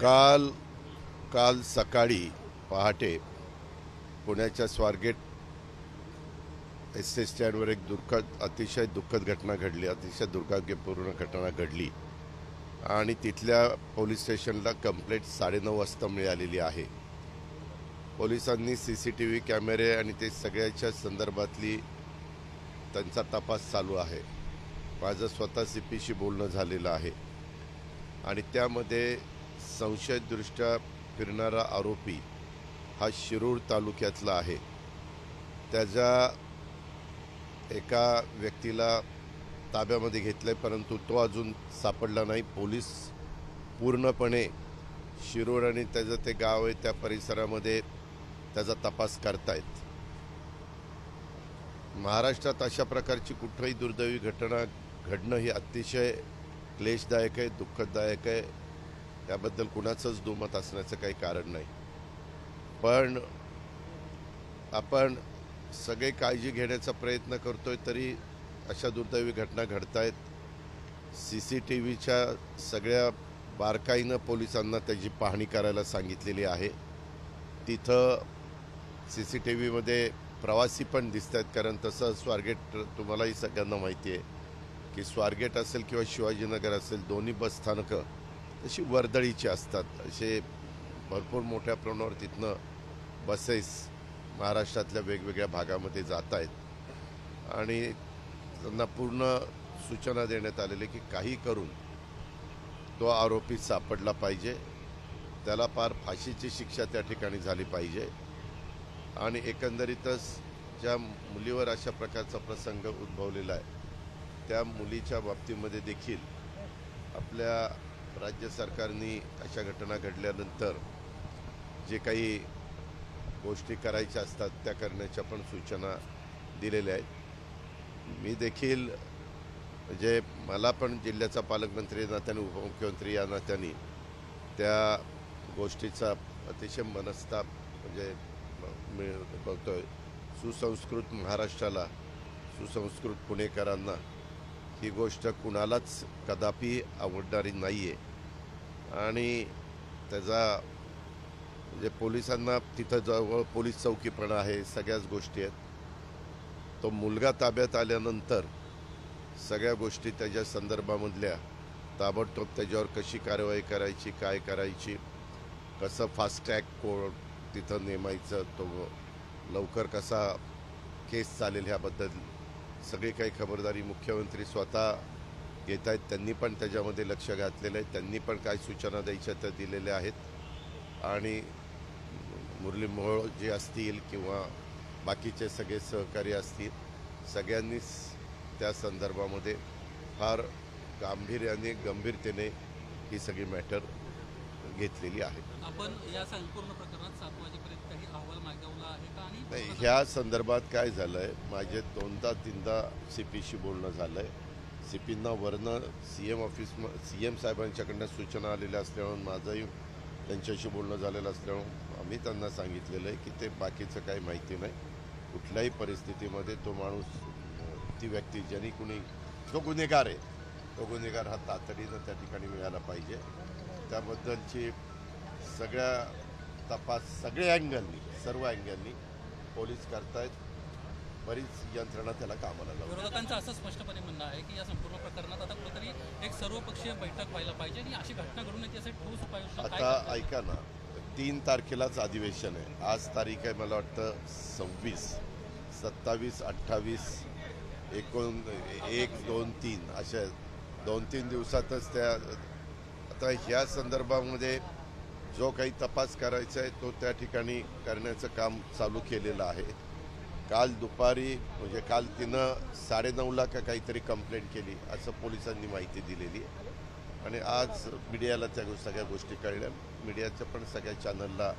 काल काल सकाळी पहाटे पुण्याच्या स्वारगेट एस एस स्टँडवर एक दुःखद अतिशय दुःखद घटना घडली. अतिशय दुर्भाग्यपूर्ण घटना घडली. आणि तिथल्या पोलीस स्टेशनला कंप्लेंट साडेनऊ वाजता मिळालेली आहे. पोलिसांनी सी सी टी व्ही कॅमेरे आणि ते सगळ्याच्या संदर्भातली त्यांचा तपास चालू आहे. माझं स्वतः सी पीशी बोलणं झालेलं आहे. आणि त्यामध्ये संशयदृष्ट्या फिरणारा आरोपी हा शिरूर तालुक्यातला आहे. त्याच्या एका व्यक्तीला ताब्यामध्ये घेतलं आहे परंतु तो अजून सापडला नाही. पोलीस पूर्णपणे शिरूर आणि त्याचं ते गाव आहे त्या परिसरामध्ये त्याचा तपास करतायत. महाराष्ट्रात अशा प्रकारची कुठंही दुर्दैवी घटना घडणं ही अतिशय क्लेशदायक आहे दुःखदायक आहे. त्याबद्दल कुणाचंच दुमत असण्याचं काही कारण नाही. पण आपण सगळे काळजी घेण्याचा प्रयत्न करतोय तरी अशा दुर्दैवी घटना घडतायत. सी सी टी व्हीच्या सगळ्या बारकाईनं पोलिसांना त्याची पाहणी करायला सांगितलेली आहे. तिथं सी सी टी व्हीमध्ये प्रवासी पण दिसत आहेत कारण तसं स्वारगेट तुम्हालाही सगळ्यांना माहिती आहे की स्वारगेट असेल किंवा शिवाजीनगर असेल दोन्ही बस स्थानकं तशी वर्दळीची असतात. असे भरपूर मोठ्या प्रमाणावर तिथनं बसेस महाराष्ट्रातल्या वेगवेगळ्या भागामध्ये जात आहेत आणि त्यांना पूर्ण सूचना देण्यात आलेली की काही करून तो आरोपी सापडला पाहिजे. त्याला फार फाशीची शिक्षा त्या ठिकाणी झाली पाहिजे. आणि एकंदरीतच ज्या मुलीवर अशा प्रकारचा प्रसंग उद्भवलेला आहे त्या मुलीच्या बाबतीमध्ये देखील आपल्या राज्य सरकारने अशा घटना घडल्यानंतर जे काही गोष्टी करायच्या असतात त्या करण्याच्या पण सूचना दिलेल्या आहेत. मी देखील म्हणजे मला पण जिल्ह्याचा पालकमंत्री या नात्याने उपमुख्यमंत्री या नात्याने त्या गोष्टीचा अतिशय मनस्ताप म्हणजे बघतो आहे सुसंस्कृत महाराष्ट्राला सुसंस्कृत पुणेकरांना ही गोष्ट कुणालाच कदापि आवडणारी नाही आहे आणि त्याचा म्हणजे पोलिसांना तिथं जवळ पोलीस चौकीपणा आहे सगळ्याच गोष्टी आहेत. तो मुलगा ताब्यात आल्यानंतर सगळ्या गोष्टी त्याच्या संदर्भामधल्या ताबडतोब त्याच्यावर कशी कारवाई करायची काय करायची कसं फास्टॅग कोण तिथं नेमायचं तो लवकर कसा केस चालेल ह्याबद्दल सगळी काही खबरदारी मुख्यमंत्री स्वतः घेत आहेत त्यांनी पण त्याच्यामध्ये लक्ष घातलेलं आहे. त्यांनी पण काय सूचना द्यायच्या त्या दिलेल्या आहेत. आणि मुरली मोहोळ जे असतील किंवा बाकीचे सगळे सहकारी असतील सगळ्यांनीच त्या संदर्भामध्ये फार गांभीर्याने गंभीरतेने ही सगळी मॅटर घेतलेली आहे. आपण या संपूर्ण प्रकरणात सात वाजेपर्यंत काही अहवाल मागवला आहे का? आणि ह्या संदर्भात काय झालं आहे माझे दोनदा तीनदा सी पीशी बोलणं झालं आहे सी पींना वरनं C M office C M साहेबांच्याकडनं सूचना आलेल्या असल्यामुळे माझंही त्यांच्याशी बोलणं झालेलं असल्यामुळे आम्ही त्यांना सांगितलेलं आहे की ते बाकीचं काही माहिती नाही. कुठल्याही परिस्थितीमध्ये तो माणूस ती व्यक्ती ज्यांनी कुणी जो गुन्हेगार आहे तो गुन्हेगार हा तातडीनं त्या ठिकाणी मिळाला पाहिजे. त्याबद्दलची सगळ्या तपास सगळ्या अँगलनी सर्व अँगलनी पोलीस करतायत. बरीच यंत्रणा त्याला कामाला लावली. विरोधकांचं असं स्पष्टपणे म्हणणं आहे की या संपूर्ण प्रकरणात आता कुठेतरी एक सर्वपक्षीय बैठक व्हायला पाहिजे आणि अशी घटना घडून येते यासाठी ठोस उपाययोजना काय आता? ऐका ना तीन तारखेलाच अधिवेशन आहे. आज तारीख आहे मला वाटतं सव्वीस. सत्तावीस अठ्ठावीस एकोण एक दोन तीन. अशा दोन तीन दिवसातच त्या आता ह्या संदर्भामध्ये जो काही तपास करायचा आहे तो त्या ठिकाणी करण्याचं काम चालू केलेलं आहे. काल दुपारी म्हणजे काल तिनं साडेनऊला का काहीतरी कंप्लेंट केली असं पोलिसांनी माहिती दिलेली. आहे आणि आज मीडियाला त्या सगळ्या गोष्टी कळल्या. मीडियाच्या पण सगळ्या चॅनलला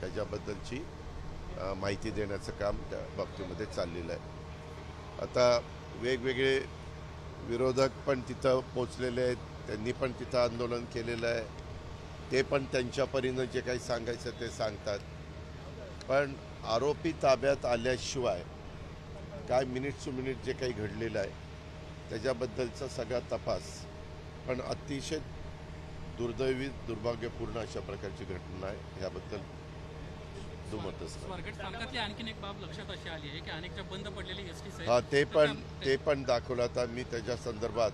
त्याच्याबद्दलची माहिती देण्याचं काम त्या बाबतीमध्ये चाललेलं आहे. आता वेगवेगळे विरोधक पण तिथं पोचलेले आहेत. त्यांनी पण तिथं आंदोलन केलेलं आहे. ते पण त्यांच्या परीनं जे काही सांगायचं ते सांगतात. पण आरोपी ताब्यात आल्याशिवाय काय मिनिट टू मिनिट जे काही घडलेलं आहे त्याच्याबद्दलचा सगळा तपास पण अतिशय दुर्दैवी दुर्भाग्यपूर्ण अशा प्रकारची घटना आहे. याबद्दल दुमतच नाही. स्वारगेट स्थानकातली आणखीन एक बाब लक्षात अशी आली आहे की अनेक ज्या बंद पडलेली एस टी हा ते पण ते पण दाखवलं आता मी त्याच्या संदर्भात.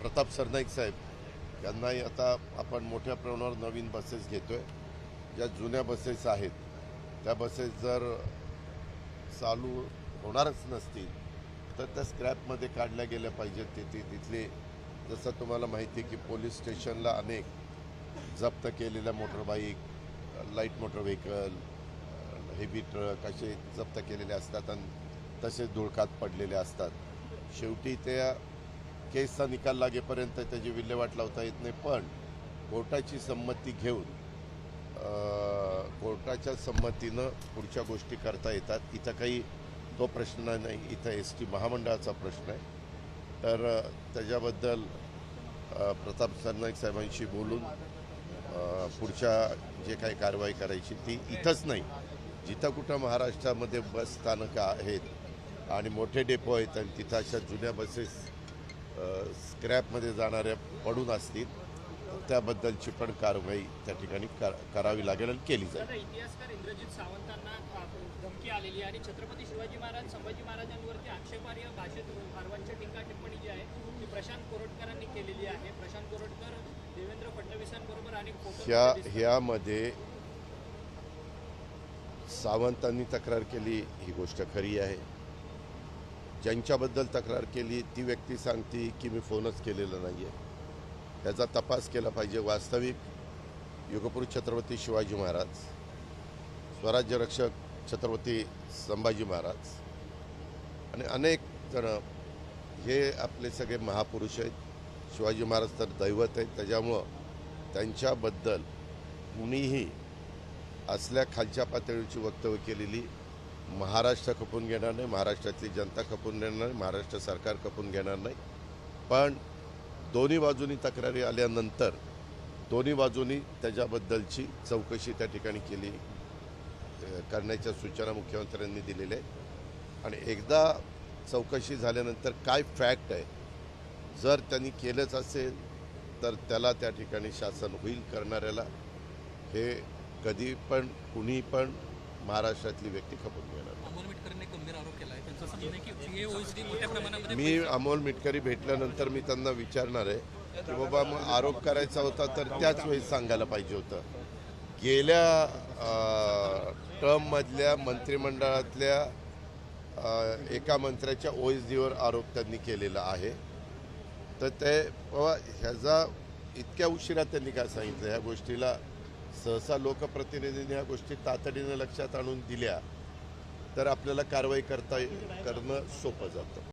प्रताप सरनाईक साहेब यांनाही आता आपण मोठ्या प्रमाणावर नवीन बसेस घेतोय. ज्या जुन्या बसेस आहेत त्या बसेस जर चालू होणारच नसतील तर त्या स्क्रॅपमध्ये काढल्या गेल्या पाहिजेत तिथे तिथले. जसं तुम्हाला माहिती आहे की पोलीस स्टेशनला अनेक जप्त केलेल्या motorbike light motor vehicle heavy truck असे जप्त केलेले असतात आणि तसेच धुळकात पडलेले असतात. शेवटी त्या केसचा निकाल लागेपर्यंत त्याची विल्हेवाट लावता येत नाही पण कोर्टाची संमती घेऊन कोर्टाच्या संमतीनं पुढच्या गोष्टी करता येतात. इथं काही तो प्रश्न नाही. इथं एस टी महामंडळाचा प्रश्न आहे. तर त्याच्याबद्दल प्रताप सरनाईक साहेबांशी बोलून पुढच्या जे काही कारवाई करायची ती इथंच नाही. जिथं कुठं महाराष्ट्रामध्ये बस स्थानकं आहेत आणि मोठे डेपो आहेत आणि तिथं अशा जुन्या बसेस स्क्रॅपमध्ये जाणाऱ्या पडून असतील त्याबद्दलची पण कारवाई त्या ठिकाणी कर- करावी लागेल आणि केली जाईल. इतिहासकार इंद्रजित सावंतांना धमकी आलेली आणि छत्रपती शिवाजी महाराज संभाजी महाराजांवरती आक्षेपार्ह भाषेत फारवांच्या टीका टिप्पणी जी आहे ती प्रशांत कोरटकरांनी केलेली आहे. प्रशांत कोरटकर देवेंद्र फडणवीसांबरोबर फोटो ह्या ह्यामध्ये सावंतांनी तक्रार केली ही गोष्ट खरी आहे. ज्यांच्याबद्दल तक्रार केली ती व्यक्ती सांगते की मी फोनच केलेला नाही आहे त्याचा तपास केला पाहिजे वास्तविक युगपुरुष छत्रपती शिवाजी महाराज स्वराज्य रक्षक छत्रपती संभाजी महाराज आणि अनेक जण हे आपले सगळे महापुरुष आहेत. शिवाजी महाराज तर दैवत आहेत. त्याच्यामुळं त्यांच्याबद्दल कुणीही असल्या खालच्या पातळीची वक्तव्य केलेली महाराष्ट्र खपून घेणार नाही महाराष्ट्रातली जनता खपून घेणार नाही महाराष्ट्र सरकार खपून घेणार नाही. पण दोन्ही बाजूनी तक्रारी आल्यानंतर दोन्ही बाजूनी त्याच्याबद्दलची चौकशी त्या ठिकाणी केली करण्याच्या सूचना मुख्यमंत्र्यांनी दिलेल्या आहेत. आणि एकदा चौकशी झाल्यानंतर काय फॅक्ट आहे जर त्यांनी केलंच असेल तर त्याला त्या ठिकाणी शासन होईल करणाऱ्याला हे कधी पण कुणी पण महाराष्ट्रातली व्यक्ती खपून घेणार मी अमोल मिटकरी भेटल्यानंतर मी त्यांना विचारणार आहे की बाबा मग आरोप करायचा होता तर त्याच वेळी सांगायला पाहिजे होतं. गेल्या टर्ममधल्या मंत्रिमंडळातल्या एका मंत्र्याच्या ओ एस डीवर आरोप त्यांनी केलेला आहे. तर ते बाबा ह्याचा इतक्या उशिरा त्यांनी काय सांगितलं? ह्या गोष्टीला सहसा लोकप्रतिनिधींनी ह्या गोष्टी तातडीनं लक्षात आणून दिल्या. तर आपल्याला कारवाई करता करणं सोपं जातं.